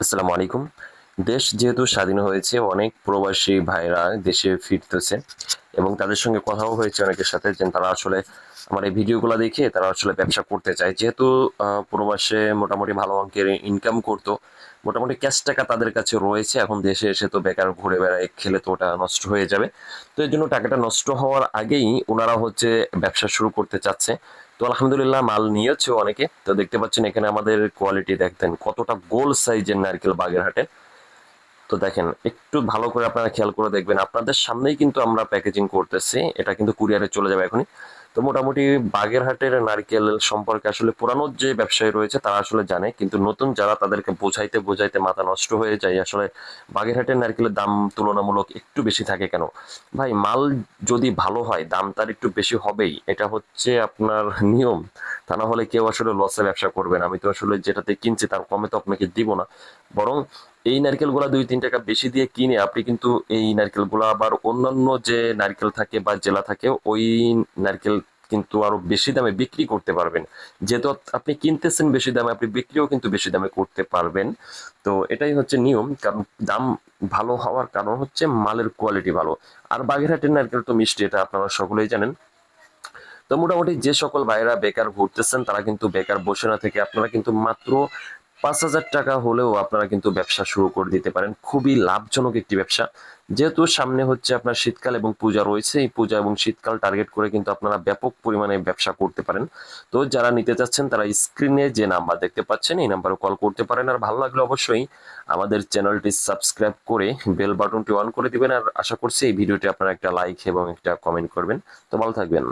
আসসালামু আলাইকুম দেশ যেহেতু স্বাধীন হয়েছে, অনেক প্রবাসী ভাইরা দেশে ফিরতেছে এবং তাদের সঙ্গে কথাও হয়েছে অনেকের সাথে যে তারা আসলে আমার এই ভিডিওগুলো দেখে তারা আসলে ব্যবসা করতে চায়। যেহেতু প্রবাসে মোটামুটি ভালো অঙ্কের ইনকাম করতো, মোটামুটি ক্যাশ টাকা তাদের কাছে রয়েছে, এখন দেশে এসে তো বেকার ঘুরে বেড়ায় খেলে তো ওটা নষ্ট হয়ে যাবে। তো এর জন্য টাকাটা নষ্ট হওয়ার আগেই ওনারা হচ্ছে ব্যবসা শুরু করতে চাচ্ছে। তো আলহামদুলিল্লাহ মাল নিয়েছে অনেকে। তো দেখতে পাচ্ছেন এখানে আমাদের কোয়ালিটি দেখতেন কতটা গোল সাইজের নারকেল বাগেরহাটে তো দেখেন, একটু ভালো করে আপনারা খেয়াল করে দেখবেন। আপনাদের সামনেই কিন্তু আমরা প্যাকেজিং করতেছি। এটা কিন্তু কুরিয়ারে চলে যাবে এখনই। তো মোটামুটি বাগেরহাটের নারকেল সম্পর্কে আসলে পুরানো যে ব্যবসায়ী রয়েছে, তারা আসলে জানে। কিন্তু নতুন যারা তাদেরকে বোঝাইতে বোঝাইতে মাথা নষ্ট হয়ে যায়, আসলে বাগেরহাটের নারকেলের দাম তুলনামূলক একটু বেশি থাকে কেন? ভাই, মাল যদি ভালো হয়, দাম তার একটু বেশি হবেই। এটা হচ্ছে আপনার নিয়ম। তা না হলে কেউ আসলে লসে ব্যবসা করবেন আমি তো আসলে যেটাতে কিনছি, তার কমে তো আপনাকে দিব না। বরং এই নারকেলগুলা দুই, তিন টাকা বেশি দিয়ে কিনে আপনি কিন্তু এই নারকেলগুলা আবার অন্যান্য যে নারকেল থাকে বা জেলা থাকে, ওই নারকেল কিন্তু আরও বেশি দামে বিক্রি করতে পারবেন। যেহেতু আপনি কিনতেছেন বেশি দামে, আপনি বিক্রিও কিন্তু বেশি দামে করতে পারবেন। তো এটাই হচ্ছে নিয়ম, কারণ দাম ভালো হওয়ার কারণ হচ্ছে মালের কোয়ালিটি ভালো। আর বাগেরহাটের নারকেল তো মিষ্টি, এটা আপনারা সকলেই জানেন। তো মোটামুটি যে সকল ভাইরা বেকার ঘুরতেছেন, তারা কিন্তু বেকার বসে না থেকে আপনারা কিন্তু মাত্র পাঁচ হাজার টাকা হলেও আপনারা কিন্তু ব্যবসা শুরু করে দিতে পারেন। খুবই লাভজনক একটি ব্যবসা। যেহেতু সামনে হচ্ছে আপনার শীতকাল এবং পূজা রয়েছে, এই পূজা এবং শীতকাল টার্গেট করে কিন্তু আপনারা ব্যাপক পরিমাণে ব্যবসা করতে পারেন। তো যারা নিতে চাচ্ছেন, তারা স্ক্রিনে যে নাম্বার দেখতে পাচ্ছেন, এই নাম্বারে কল করতে পারেন। আর ভালো লাগলে অবশ্যই আমাদের চ্যানেলটি সাবস্ক্রাইব করে বেল বাটনটি অন করে দিবেন। আর আশা করছি এই ভিডিওটি আপনারা একটা লাইক এবং একটা কমেন্ট করবেন। তো ভালো থাকবেন।